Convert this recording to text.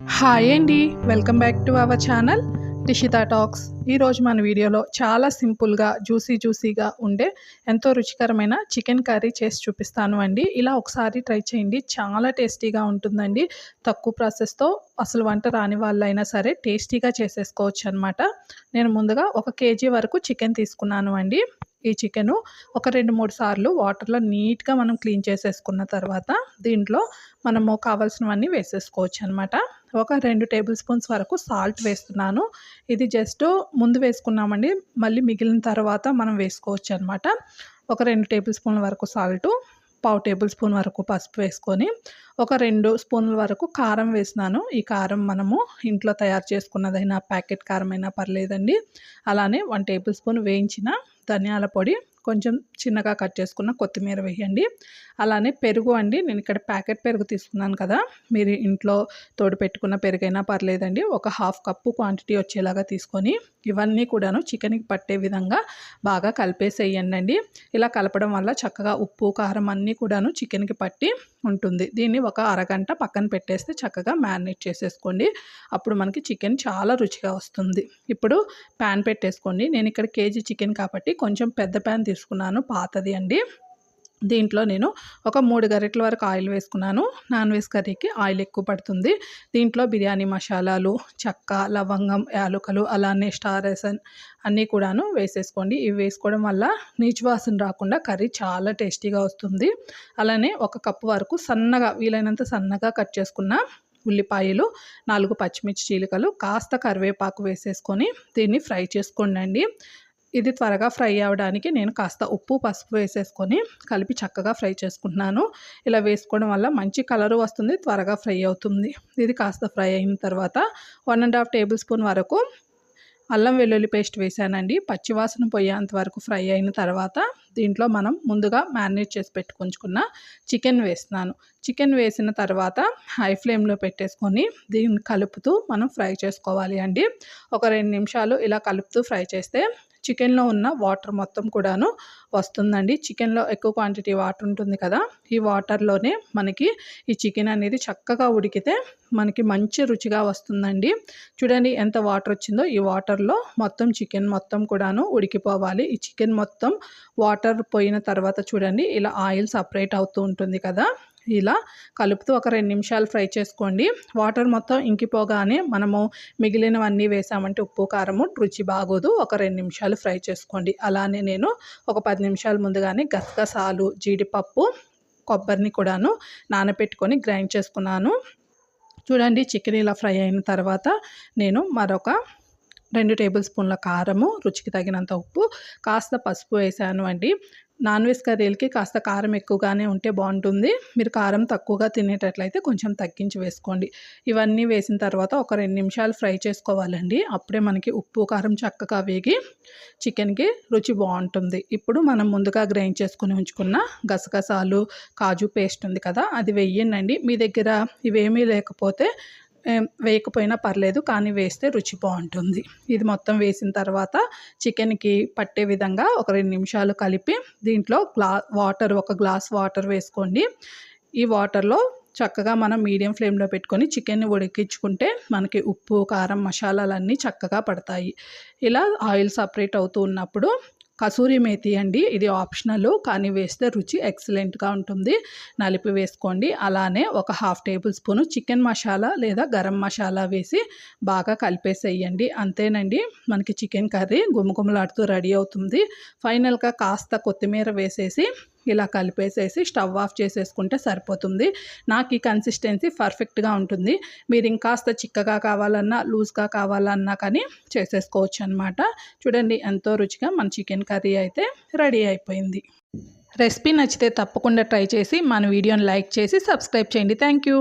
Hi అండి welcome back to our channel Rishitha talks ఈరోజు మన వీడియోలో చాలా సింపుల్గా జ్యూసీ జ్యూసీగా ఉండే ఎంతో రుచికరమైన చికెన్ కర్రీ చేసి చూపిస్తాను అండి. ఇలా ఒకసారి ట్రై చేయండి చాలా టేస్టీగా ఉంటుందండి. తక్కువ ప్రాసెస్తో అసలు వంట రాని వాళ్ళైనా సరే టేస్టీగా చేసేసుకోవచ్చు అనమాట నేను ముందుగా ఒక కేజీ వరకు చికెన్ తీసుకున్నాను అండి. ఈ చికెను ఒక రెండు మూడు సార్లు వాటర్లో నీట్గా మనం క్లీన్ చేసేసుకున్న తర్వాత దీంట్లో మనము కావాల్సినవన్నీ వేసేసుకోవచ్చు అనమాట ఒక రెండు టేబుల్ స్పూన్స్ వరకు సాల్ట్ వేస్తున్నాను. ఇది జస్ట్ ముందు వేసుకున్నామండి మళ్ళీ మిగిలిన తర్వాత మనం వేసుకోవచ్చు అనమాట ఒక రెండు టేబుల్ స్పూన్ల వరకు సాల్టు పావు టేబుల్ స్పూన్ వరకు పసుపు వేసుకొని ఒక రెండు స్పూన్ల వరకు కారం వేసినాను. ఈ కారం మనము ఇంట్లో తయారు చేసుకున్నదైనా ప్యాకెట్ కారం అయినా పర్లేదండి. అలానే వన్ టేబుల్ స్పూన్ వేయించిన ధనియాల పొడి కొంచెం చిన్నగా కట్ చేసుకున్న కొత్తిమీర వేయండి. అలానే పెరుగు అండి. నేను ఇక్కడ ప్యాకెట్ పెరుగు తీసుకున్నాను కదా. మీరు ఇంట్లో తోడు పెట్టుకున్న పెరుగైనా పర్లేదండి. ఒక హాఫ్ కప్పు క్వాంటిటీ వచ్చేలాగా తీసుకొని ఇవన్నీ కూడాను చికెన్కి పట్టే విధంగా బాగా కలిపేసేయండి అండి ఇలా కలపడం వల్ల చక్కగా ఉప్పు కారం అన్నీ కూడాను చికెన్కి పట్టి ఉంటుంది. దీన్ని ఒక అరగంట పక్కన పెట్టేస్తే చక్కగా మ్యారినేట్ చేసేసుకోండి. అప్పుడు మనకి చికెన్ చాలా రుచిగా వస్తుంది. ఇప్పుడు ప్యాన్ పెట్టేసుకోండి. నేను ఇక్కడ కేజీ చికెన్ కాబట్టి కొంచెం పెద్ద ప్యాన్ తీసుకున్నాను పాతది అండి. దీంట్లో నేను ఒక మూడు గరిటల వరకు ఆయిల్ వేసుకున్నాను. నాన్ వెజ్ కర్రీకి ఆయిల్ ఎక్కువ పడుతుంది. దీంట్లో బిర్యానీ మసాలాలు చెక్క లవంగం యాలకులు అలానే స్టార్ ఎసన్ అన్నీ కూడాను వేసేసుకోండి. ఇవి వేసుకోవడం వల్ల నీచు వాసన రాకుండా కర్రీ చాలా టేస్టీగా వస్తుంది. అలానే ఒక కప్పు వరకు సన్నగా వీలైనంత సన్నగా కట్ చేసుకున్న ఉల్లిపాయలు నాలుగు పచ్చిమిర్చి చీలికలు కాస్త కరివేపాకు వేసేసుకొని దీన్ని ఫ్రై చేసుకోండి ఇది త్వరగా ఫ్రై అవ్వడానికి నేను కాస్త ఉప్పు పసుపు వేసేసుకొని కలిపి చక్కగా ఫ్రై చేసుకుంటున్నాను. ఇలా వేసుకోవడం వల్ల మంచి కలర్ వస్తుంది త్వరగా ఫ్రై అవుతుంది. ఇది కాస్త ఫ్రై అయిన తర్వాత one and half tablespoon వరకు అల్లం వెల్లుల్లి పేస్ట్ వేసానండి. పచ్చివాసన పోయేంత వరకు ఫ్రై అయిన తర్వాత దీంట్లో మనం ముందుగా మ్యారినేట్ చేసి పెట్టుకుంచుకున్న చికెన్ వేస్తున్నాను. చికెన్ వేసిన తర్వాత హై ఫ్లేమ్లో పెట్టేసుకొని దీన్ని కలుపుతూ మనం ఫ్రై చేసుకోవాలి అండి. ఒక రెండు నిమిషాలు ఇలా కలుపుతూ ఫ్రై చేస్తే చికెన్లో ఉన్న వాటర్ మొత్తం కూడాను వస్తుందండి. చికెన్లో ఎక్కువ క్వాంటిటీ వాటర్ ఉంటుంది కదా ఈ వాటర్లోనే మనకి ఈ చికెన్ అనేది చక్కగా ఉడికితే మనకి మంచి రుచిగా వస్తుందండి. చూడండి ఎంత వాటర్ వచ్చిందో ఈ వాటర్లో మొత్తం చికెన్ మొత్తం కూడాను ఉడికిపోవాలి. ఈ చికెన్ మొత్తం వాటర్ పోయిన తర్వాత చూడండి ఇలా ఆయిల్ సపరేట్ అవుతూ ఉంటుంది కదా ఇలా కలుపుతూ ఒక రెండు నిమిషాలు ఫ్రై చేసుకోండి. వాటర్ మొత్తం ఇంకిపోగానే మనము మిగిలినవన్నీ వేసామంటే ఉప్పు కారము రుచి బాగోదు. ఒక రెండు నిమిషాలు ఫ్రై చేసుకోండి. అలానే నేను ఒక పది నిమిషాల ముందుగానే గసగసాలు జీడిపప్పు కొబ్బరిని కూడాను నానబెట్టుకొని గ్రైండ్ చేసుకున్నాను. చూడండి చికెన్ ఇలా ఫ్రై అయిన తర్వాత నేను మరొక రెండు టేబుల్ స్పూన్ల కారము రుచికి తగినంత ఉప్పు కాస్త పసుపు వేసాను అండి. నాన్ వెజ్ కర్రీలకి కాస్త కారం ఎక్కువగానే ఉంటే బాగుంటుంది. మీరు కారం తక్కువగా తినేటట్లయితే కొంచెం తగ్గించి వేసుకోండి. ఇవన్నీ వేసిన తర్వాత ఒక రెండు నిమిషాలు ఫ్రై చేసుకోవాలండి. అప్పుడే మనకి ఉప్పు కారం చక్కగా వేగి చికెన్కి రుచి బాగుంటుంది. ఇప్పుడు మనం ముందుగా గ్రైండ్ చేసుకుని ఉంచుకున్న గసగసాలు కాజు పేస్ట్ ఉంది కదా అది వెయ్యండి మీ దగ్గర ఇవేమీ లేకపోతే వేయకపోయినా పర్లేదు కానీ వేస్తే రుచి బాగుంటుంది. ఇది మొత్తం వేసిన తర్వాత చికెన్కి పట్టే విధంగా ఒక రెండు నిమిషాలు కలిపి దీంట్లో గ్లా వాటర్ ఒక గ్లాస్ వాటర్ వేసుకోండి. ఈ వాటర్లో చక్కగా మనం మీడియం ఫ్లేమ్లో పెట్టుకొని చికెన్ని ఉడికించుకుంటే మనకి ఉప్పు కారం మసాలాలన్నీ చక్కగా పడతాయి. ఇలా ఆయిల్ సపరేట్ అవుతూ ఉన్నప్పుడు కసూరి మేతి అండి ఇది ఆప్షనల్. కానీ వేస్తే రుచి ఎక్సలెంట్గా ఉంటుంది. నలిపి వేసుకోండి. అలానే ఒక half tablespoon chicken masala లేదా గరం మసాలా వేసి బాగా కలిపేసేయండి. అంతేనండి మనకి చికెన్ కర్రీ గుమగుమలాడుతూ రెడీ అవుతుంది. ఫైనల్గా కాస్త కొత్తిమీర వేసేసి ఇలా కలిపేసేసి స్టవ్ ఆఫ్ చేసేసుకుంటే సరిపోతుంది. నాకు ఈ కన్సిస్టెన్సీ పర్ఫెక్ట్గా ఉంటుంది. మీరు ఇంకాస్త చిక్కగా కావాలన్నా లూజ్గా కావాలన్నా కానీ చేసేసుకోవచ్చు అనమాట చూడండి ఎంతో రుచిగా మన చికెన్ కర్రీ అయితే రెడీ అయిపోయింది. రెసిపీ నచ్చితే తప్పకుండా ట్రై చేసి మన వీడియోని లైక్ చేసి సబ్స్క్రైబ్ చేయండి. Thank you